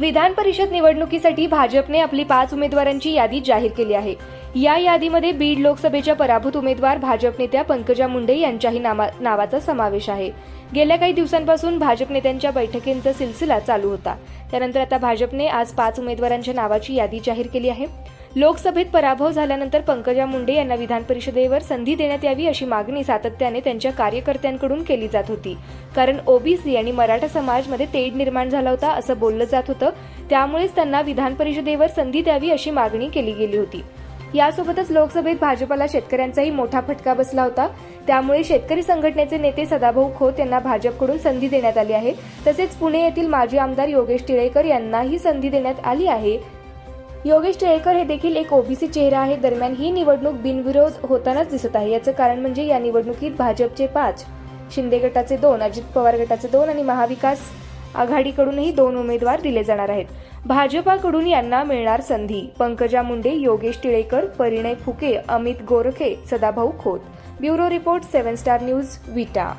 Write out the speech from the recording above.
विधान परिषद निवडणुकीसाठी भाजपने आपली पाच उमेदवारांची यादी जाहीर केली आहे. या यादीमध्ये बीड लोकसभेच्या पराभूत उमेदवार भाजप नेत्या पंकजा मुंडे यांच्याही नामा नावाचा समावेश आहे. गेल्या काही दिवसांपासून भाजप नेत्यांच्या बैठकींचा सिलसिला चालू होता. त्यानंतर आता भाजपने आज पाच उमेदवारांच्या नावाची यादी जाहीर केली आहे. लोकसभेत पराभव झाल्यानंतर पंकजा मुंडे यांना विधान परिषदेवर संधी देण्यात यावी अशी मागणी सातत्याने त्यांच्या कार्यकर्त्यांकडून केली जात होती. कारण ओबीसी आणि मराठा समाजमध्ये तेढ निर्माण झाला होता असं बोललं जात होतं. त्यामुळेच त्यांना विधान परिषदेवर संधी द्यावी अशी मागणी केली गेली होती. यासोबतच लोकसभेत भाजपला शेतकऱ्यांचाही मोठा फटका बसला होता. त्यामुळे शेतकरी संघटनेचे नेते सदाभाऊ खोत यांना भाजपकडून संधी देण्यात आली आहे. तसेच पुणे येथील माजी आमदार योगेश टिळेकर यांनाही संधी देण्यात आली आहे. योगेश टिळेकर हे देखील एक ओबीसी चेहरा आहे. दरम्यान ही निवडणूक बिनविरोध होतानाच दिसत आहे. याचं कारण म्हणजे या निवडणुकीत भाजपचे पाच शिंदे गटाचे दोन अजित पवार गटाचे दोन आणि महाविकास आघाडीकडूनही दोन उमेदवार दिले जाणार आहेत. भाजपाकडून यांना मिळणार संधी. Pankaja Munde Yogesh Tilekar Parinay Phuke Amit Gorkhe Sadabhau Khot. Bureau report seven star news Vita.